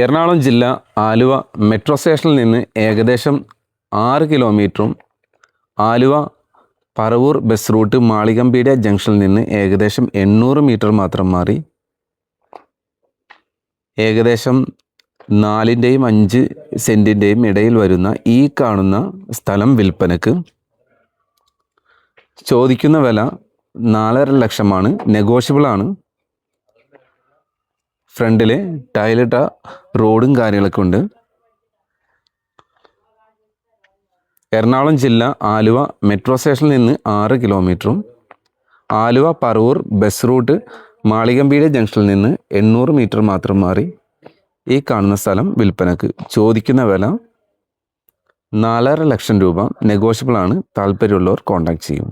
എറണാകുളം ജില്ല ആലുവ മെട്രോ സ്റ്റേഷനിൽ നിന്ന് ഏകദേശം ആറ് കിലോമീറ്ററും ആലുവ പറവൂർ ബസ് റൂട്ട് മാളികമ്പീഡിയ ജംഗ്ഷനിൽ നിന്ന് ഏകദേശം എണ്ണൂറ് മീറ്റർ മാത്രം മാറി. ഏകദേശം നാലിന്റെയും അഞ്ച് സെന്റിന്റെയും ഇടയിൽ വരുന്ന ഈ കാണുന്ന സ്ഥലം വിൽപ്പനക്ക് ചോദിക്കുന്ന വില നാലര ലക്ഷമാണ് നെഗോഷ്യബിൾ ആണ്. ഫ്രണ്ടിൽ ടൈലിട്ട റോഡും കാര്യങ്ങളൊക്കെ ഉണ്ട്. എറണാകുളം ജില്ല ആലുവ മെട്രോ സ്റ്റേഷനിൽ നിന്ന് ആറ് കിലോമീറ്ററും ആലുവ പറവൂർ ബസ് റൂട്ട് മാളികമ്പീഡിയ ജംഗ്ഷനിൽ നിന്ന് എണ്ണൂറ് മീറ്റർ മാത്രം മാറി ഈ കാണുന്ന സ്ഥലം വിൽപ്പനക്ക്. ചോദിക്കുന്ന വില നാലര ലക്ഷം രൂപ. നെഗോഷ്യബിളാണ്. താല്പര്യമുള്ളവർ കോൺടാക്ട് ചെയ്യും.